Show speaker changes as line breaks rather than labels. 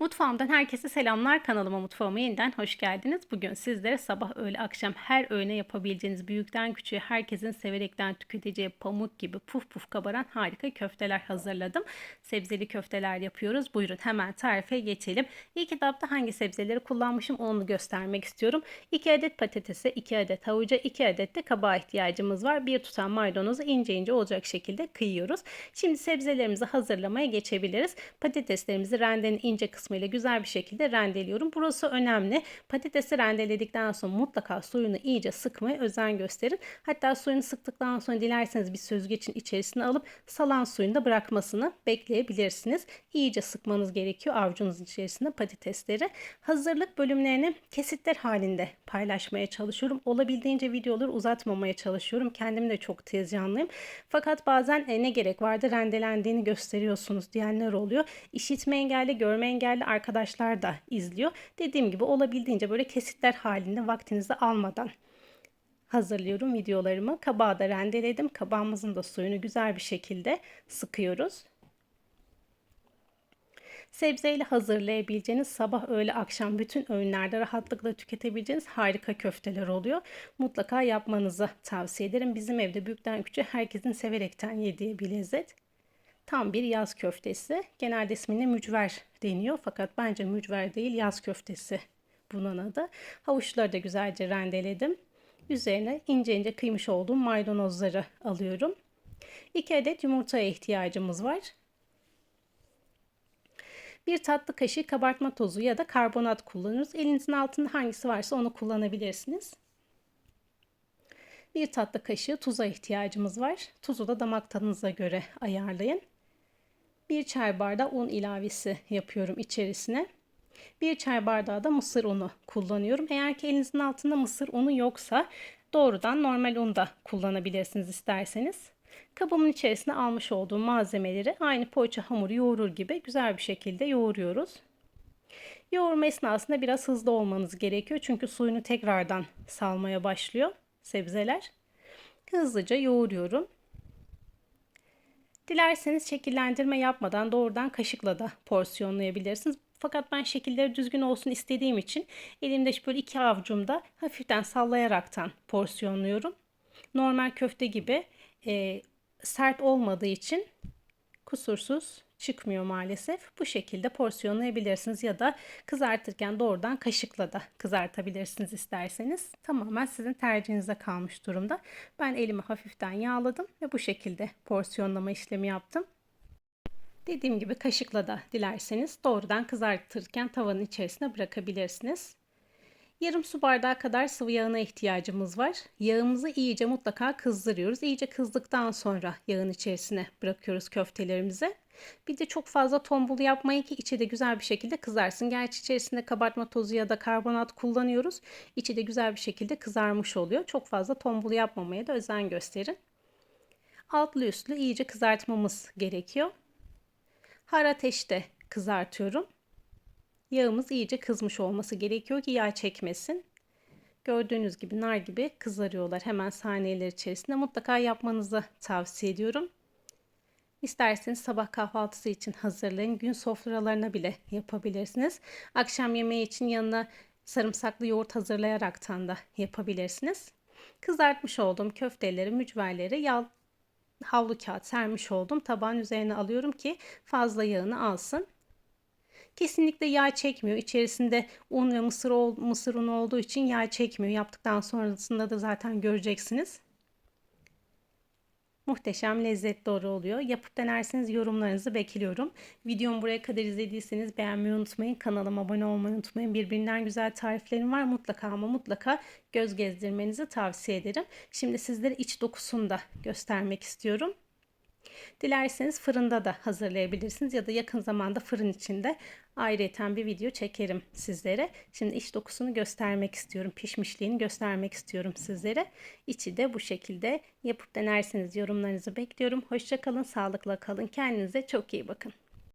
Mutfağımdan herkese selamlar. Kanalıma mutfağıma yeniden hoş geldiniz. Bugün sizlere sabah, öğle, akşam her öğüne yapabileceğiniz büyükten küçüğe herkesin severekten tüketeceği pamuk gibi puf puf kabaran harika köfteler hazırladım. Sebzeli köfteler yapıyoruz. Buyurun hemen tarife geçelim. İlk etapta hangi sebzeleri kullanmışım onu göstermek istiyorum. 2 adet patatese, 2 adet havuca, 2 adet de kabağa ihtiyacımız var. Bir tutam maydanozu ince ince olacak şekilde kıyıyoruz. Şimdi sebzelerimizi hazırlamaya geçebiliriz. Patateslerimizi rendenin ince kısmı kısmıyla güzel bir şekilde rendeliyorum. Burası önemli. Patatesi rendeledikten sonra mutlaka suyunu iyice sıkmaya özen gösterin. Hatta suyunu sıktıktan sonra dilerseniz bir süzgecin içerisine alıp salan suyunu da bırakmasını bekleyebilirsiniz. İyice sıkmanız gerekiyor avucunuzun içerisinde patatesleri. Hazırlık bölümlerini kesitler halinde paylaşmaya çalışıyorum. Olabildiğince videoları uzatmamaya çalışıyorum. Kendim de çok tez canlıyım. Fakat bazen e, ne gerek vardı rendelendiğini gösteriyorsunuz diyenler oluyor. İşitme engelli, görme engelli değerli arkadaşlar da izliyor. Dediğim gibi olabildiğince böyle kesitler halinde vaktinizi almadan hazırlıyorum videolarımı. Kabağı da rendeledim. Kabağımızın da suyunu güzel bir şekilde sıkıyoruz. Sebzeyle hazırlayabileceğiniz sabah, öğle, akşam bütün öğünlerde rahatlıkla tüketebileceğiniz harika köfteler oluyor. Mutlaka yapmanızı tavsiye ederim. Bizim evde büyükten küçüğe herkesin severekten yediği bir lezzet. Tam bir yaz köftesi. Genelde ismine mücver deniyor fakat bence mücver değil yaz köftesi bunun adı. Havuçları da güzelce rendeledim. Üzerine ince ince kıymış olduğum maydanozları alıyorum. 2 adet yumurtaya ihtiyacımız var. Bir tatlı kaşığı kabartma tozu ya da karbonat kullanıyoruz. Elinizin altında hangisi varsa onu kullanabilirsiniz. Bir tatlı kaşığı tuza ihtiyacımız var. Tuzu da damak tadınıza göre ayarlayın. 1 çay bardağı un ilavesi yapıyorum içerisine. 1 çay bardağı da mısır unu kullanıyorum. Eğer ki elinizin altında mısır unu yoksa doğrudan normal un da kullanabilirsiniz isterseniz. Kabımın içerisine almış olduğum malzemeleri aynı poğaça hamuru yoğurur gibi güzel bir şekilde yoğuruyoruz. Yoğurma esnasında biraz hızlı olmanız gerekiyor. Çünkü suyunu tekrardan salmaya başlıyor sebzeler. Hızlıca yoğuruyorum. Dilerseniz şekillendirme yapmadan doğrudan kaşıkla da porsiyonlayabilirsiniz. Fakat ben şekilleri düzgün olsun istediğim için elimde böyle iki avucumda hafiften sallayaraktan porsiyonluyorum. Normal köfte gibi e, sert olmadığı için kusursuz çıkmıyor maalesef. Bu şekilde porsiyonlayabilirsiniz ya da kızartırken doğrudan kaşıkla da kızartabilirsiniz isterseniz. Tamamen sizin tercihinize kalmış durumda. Ben elimi hafiften yağladım ve bu şekilde porsiyonlama işlemi yaptım. Dediğim gibi kaşıkla da dilerseniz doğrudan kızartırken tavanın içerisine bırakabilirsiniz. Yarım su bardağı kadar sıvı yağına ihtiyacımız var. Yağımızı iyice mutlaka kızdırıyoruz. İyice kızdıktan sonra yağın içerisine bırakıyoruz köftelerimizi. Bir de çok fazla tombul yapmayın ki içi de güzel bir şekilde kızarsın. Gerçi içerisinde kabartma tozu ya da karbonat kullanıyoruz. İçi de güzel bir şekilde kızarmış oluyor. Çok fazla tombul yapmamaya da özen gösterin. Altlı üstlü iyice kızartmamız gerekiyor. Har ateşte kızartıyorum. Yağımız iyice kızmış olması gerekiyor ki yağ çekmesin. Gördüğünüz gibi nar gibi kızarıyorlar hemen saniyeler içerisinde. Mutlaka yapmanızı tavsiye ediyorum. İsterseniz sabah kahvaltısı için hazırlayın. Gün sofralarına bile yapabilirsiniz. Akşam yemeği için yanına sarımsaklı yoğurt hazırlayaraktan da yapabilirsiniz. Kızartmış olduğum köfteleri, mücverleri yağ, havlu kağıt sermiş oldum. Tabağın üzerine alıyorum ki fazla yağını alsın. Kesinlikle yağ çekmiyor. İçerisinde un ve mısır, mısır unu olduğu için yağ çekmiyor. Yaptıktan sonrasında da zaten göreceksiniz. Muhteşem lezzet doğru oluyor. Yapıp denerseniz yorumlarınızı bekliyorum. Videomu buraya kadar izlediyseniz beğenmeyi unutmayın. Kanalıma abone olmayı unutmayın. Birbirinden güzel tariflerim var. Mutlaka ama mutlaka göz gezdirmenizi tavsiye ederim. Şimdi sizlere iç dokusunu da göstermek istiyorum. Dilerseniz fırında da hazırlayabilirsiniz ya da yakın zamanda fırın içinde ayrıyeten bir video çekerim sizlere. Şimdi iç dokusunu göstermek istiyorum. Pişmişliğini göstermek istiyorum sizlere. İçi de bu şekilde yapıp denerseniz yorumlarınızı bekliyorum. Hoşçakalın, sağlıkla kalın. Kendinize çok iyi bakın.